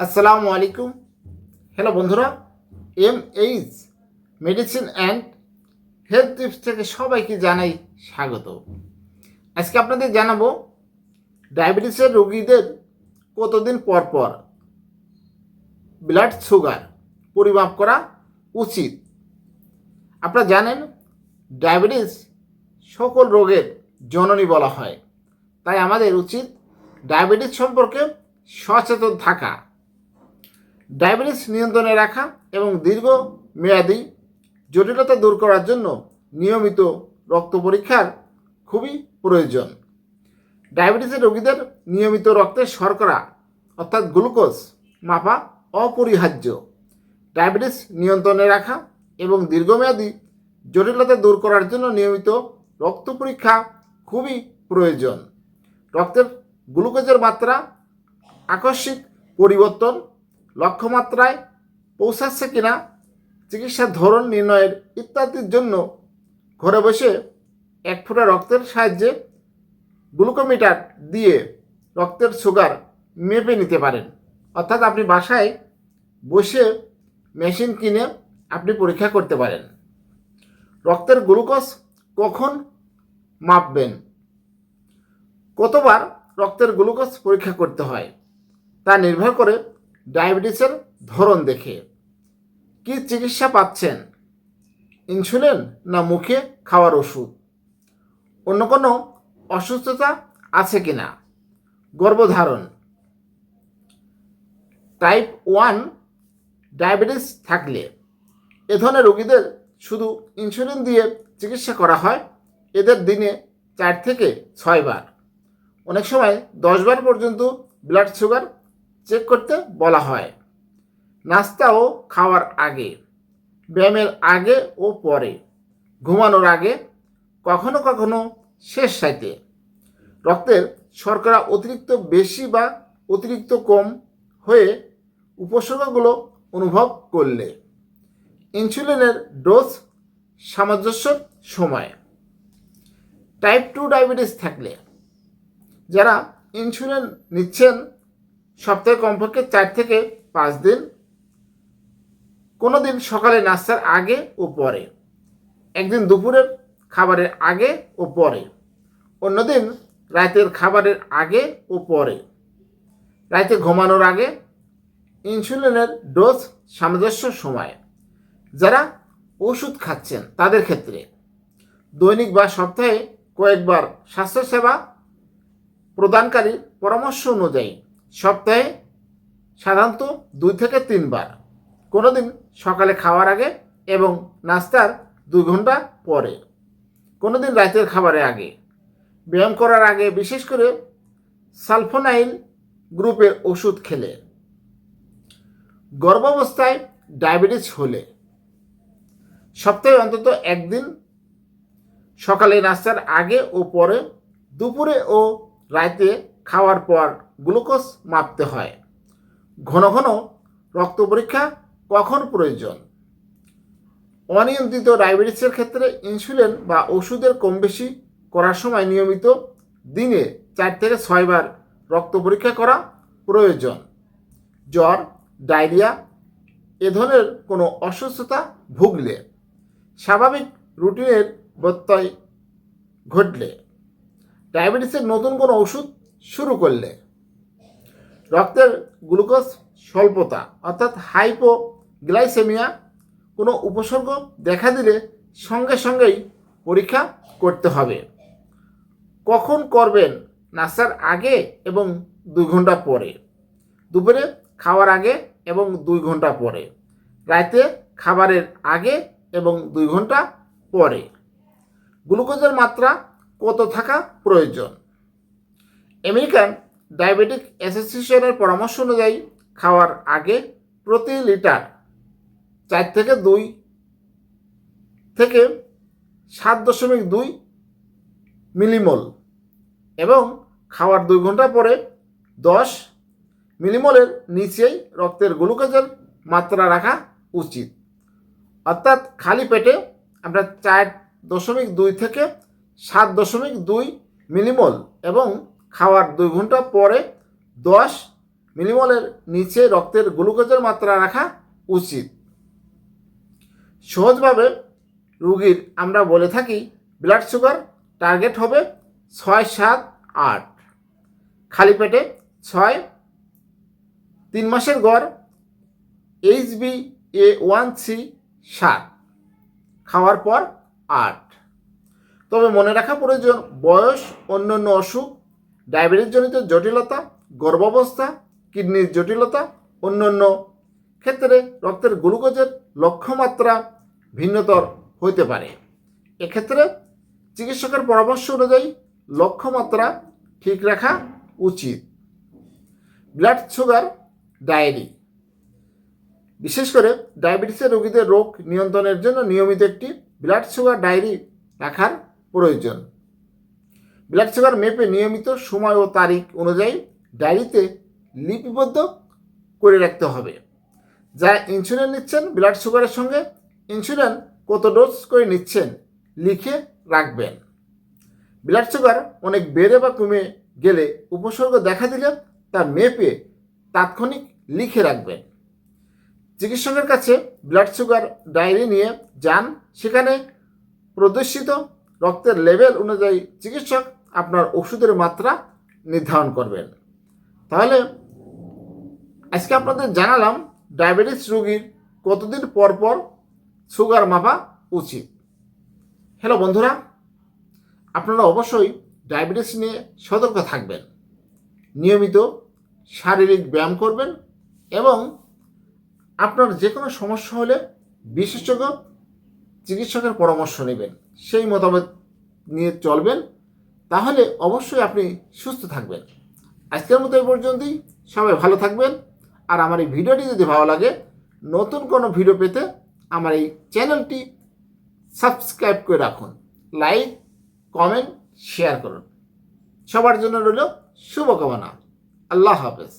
আসসালামু আলাইকুম। হ্যালো বন্ধুরা M H medicine and health tips থেকে সবাইকে জানাই স্বাগত। আজকে আপনাদের জানাব, ডায়াবেটিসের রোগীদের কতদিন পর পর ব্লাড সুগার পরিমাপ করা উচিত? আপনারা জানেন, ডায়াবেটিস সকল রোগের জননী বলা হয়। তাই আমাদের উচিত ডায়াবেটিস সম্পর্কে সচেতন থাকা। ডায়াবেটিস নিয়ন্ত্রণে রাখা এবং দীর্ঘ মেয়াদী জটিলতা দূর করার জন্য নিয়মিত রক্ত পরীক্ষার খুবই প্রয়োজন। ডায়াবেটিসের রোগীদের নিয়মিত রক্তের শর্করা অর্থাৎ গ্লুকোজ মাপা অপরিহার্য। ডায়াবেটিস নিয়ন্ত্রণে রাখা এবং দীর্ঘমেয়াদী জটিলতা দূর করার জন্য নিয়মিত রক্ত পরীক্ষা খুবই প্রয়োজন। রক্তের গ্লুকোজের মাত্রা আকস্মিক পরিবর্তন লক্ষ্যমাত্রায় পৌঁছাচ্ছে কিনা, চিকিৎসার ধরন নির্ণয়ের ইত্যাদির জন্য ঘরে বসে এক ফোঁটা রক্তের সাহায্যে গ্লুকোমিটার দিয়ে রক্তের সুগার মেপে নিতে পারেন। অর্থাৎ আপনি বাসায় বসে মেশিন কিনে আপনি পরীক্ষা করতে পারেন। রক্তের গ্লুকোজ কখন মাপবেন? কতবার রক্তের গ্লুকোজ পরীক্ষা করতে হয়? তা নির্ভর করে ডায়াবেটিসের ধরন দেখে। কি চিকিৎসা পাচ্ছেন? ইনসুলিন না মুখে খাওয়ার ওষুধ? অন্য কোনো অসুস্থতা আছে কি না? গর্ভধারণ? টাইপ ওয়ান ডায়াবেটিস থাকলে এ ধরনের রোগীদের শুধু ইনসুলিন দিয়ে চিকিৎসা করা হয়, এদের দিনে চার থেকে ছয়বার অনেক সময় দশবার পর্যন্ত ব্লাড সুগার চেক করতে বলা হয়। নাস্তা ও খাওয়ার আগে, ব্যায়ামের আগে ও পরে, ঘুমানোর আগে, কখনো কখনো শেষ সাইতে। রক্তের শর্করা অতিরিক্ত বেশি বা অতিরিক্ত কম হয়ে উপসর্গগুলো অনুভব করলে ইনসুলিনের ডোজ সামঞ্জস্য সময়। টাইপ টু ডায়াবেটিস থাকলে যারা ইনসুলিন নিচ্ছেন সপ্তাহে কমপক্ষে চার থেকে পাঁচ দিন, কোনো দিন সকালে নাস্তার আগে ও পরে, একদিন দুপুরের খাবারের আগে ও পরে অন্যদিন রাতের খাবারের আগে ও পরে, রাতে ঘুমানোর আগে ইনসুলিনের ডোজ সামঞ্জস্য সময়। যারা ওষুধ খাচ্ছেন তাদের ক্ষেত্রে দৈনিক বা সপ্তাহে কয়েকবার স্বাস্থ্যসেবা প্রদানকারী পরামর্শ অনুযায়ী সপ্তাহে সাধারণত দুই থেকে তিনবার। কোনো দিন সকালে খাওয়ার আগে এবং নাস্তার দুই ঘণ্টা পরে। কোনো দিন রাতের খাবারের আগে। ব্যায়াম করার আগে বিশেষ করে সালফোনাইল গ্রুপের ওষুধ খেলে। গর্ভাবস্থায় ডায়াবেটিস হলে। সপ্তাহে অন্তত একদিন সকালে নাস্তার আগে ও পরে, দুপুরে ও রাতে খাওয়ার পর গ্লুকোজ মাপতে হয়। ঘন ঘন রক্ত পরীক্ষা কখন প্রয়োজন? অনিয়ন্ত্রিত ডায়াবেটিসের ক্ষেত্রে ইনসুলিন বা ওষুধের কম বেশি করার সময় নিয়মিত দিনে চার থেকে ছয়বার রক্ত পরীক্ষা করা প্রয়োজন। জ্বর, ডায়রিয়া, এ ধরনের কোনো অসুস্থতা ভুগলে স্বাভাবিক রুটিনের ব্যত্যয় ঘটলে। ডায়াবেটিসের নতুন কোনো ওষুধ শুরু করলে রক্তের গ্লুকোজ স্বল্পতা, অর্থাৎ হাইপোগ্লাইসেমিয়া, কোনো উপসর্গ দেখা দিলে সঙ্গে সঙ্গেই পরীক্ষা করতে হবে। কখন করবেন নাস্তার আগে এবং দুই ঘণ্টা পরে? দুপুরে খাওয়ার আগে এবং দুই ঘণ্টা পরে। রাতে খাবারের আগে এবং দুই ঘণ্টা পরে। গ্লুকোজের মাত্রা কত থাকা প্রয়োজন? আমেরিকান ডায়াবেটিক অ্যাসোসিয়েশনের পরামর্শ অনুযায়ী খাওয়ার আগে প্রতি লিটার চার থেকে দুই থেকে সাত দশমিক দুই মিলিমল এবং খাওয়ার দুই ঘণ্টা পরে দশ মিলিমলের নিচেই রক্তের গ্লুকোজের মাত্রা রাখা উচিত। অর্থাৎ খালি পেটে আমরা চার দশমিক দুই থেকে সাত দশমিক দুই মিলিমোল এবং খাওয়ার দুই ঘণ্টা পরে দশ মিলিমলের নিচে রক্তের গ্লুকোজের মাত্রা রাখা উচিত। সহজভাবে রুগীর আমরা বলে থাকি ব্লাড সুগার টার্গেট হবে ছয় সাত আট। খালি পেটে ছয়, তিন মাসের গড় H B A one C সাত। খাওয়ার পর আট। তবে মনে রাখা প্রয়োজন, বয়স অন্যান্য অসুখ ডায়াবেটিসজনিত জটিলতা, গর্ভাবস্থা, কিডনির জটিলতা, অন্যান্য ক্ষেত্রে রক্তের গ্লুকোজের লক্ষ্যমাত্রা ভিন্নতর হইতে পারে। এক্ষেত্রে চিকিৎসকের পরামর্শ অনুযায়ী লক্ষ্যমাত্রা ঠিক রাখা উচিত। Blood sugar, diary. বিশেষ করে ডায়াবেটিসের রোগীদের রোগ নিয়ন্ত্রণের জন্য নিয়মিত একটি ব্লাড সুগার, ডায়েরি রাখার প্রয়োজন। ব্লাড সুগার মেপে নিয়মিত সময় ও তারিখ অনুযায়ী ডায়েরিতে লিপিবদ্ধ করে রাখতে হবে। যারা ইন্স্যুরেন্স নিচ্ছেন, ব্লাড সুগারের সঙ্গে ইন্স্যুরেন্স কত ডোজ করে নিচ্ছেন, লিখে রাখবেন। ব্লাড সুগার অনেক বেড়ে বা কমে গেলে উপসর্গ দেখা দিলে তা মেপে তাৎক্ষণিক লিখে রাখবেন। চিকিৎসকের কাছে ব্লাড সুগার ডায়েরি নিয়ে যান। সেখানে প্রদর্শিত রক্তের লেভেল অনুযায়ী চিকিৎসক আপনার ওষুধের মাত্রা নির্ধারণ করবেন। তাহলে আজকে আপনাদের জানালাম ডায়াবেটিস রোগীর কতদিন পর পর সুগার মাপা উচিত। হ্যালো বন্ধুরা, আপনারা অবশ্যই ডায়াবেটিস নিয়ে সতর্ক থাকবেন। নিয়মিত শারীরিক ব্যায়াম করবেন এবং আপনার যে কোনো সমস্যা হলে বিশেষজ্ঞ চিকিৎসকের পরামর্শ নেবেন, সেই মতামত নিয়ে চলবেন, তাহলে অবশ্যই আপনি সুস্থ থাকবেন। আজকের মতো এই পর্যন্তই, সবাই ভালো থাকবেন, আর আমার এই ভিডিওটি যদি ভালো লাগে, নতুন কোনো ভিডিও পেতে আমার এই চ্যানেলটি সাবস্ক্রাইব করে রাখুন, লাইক, কমেন্ট, শেয়ার করুন। সবার জন্য রইল শুভকামনা, আল্লাহ হাফেজ।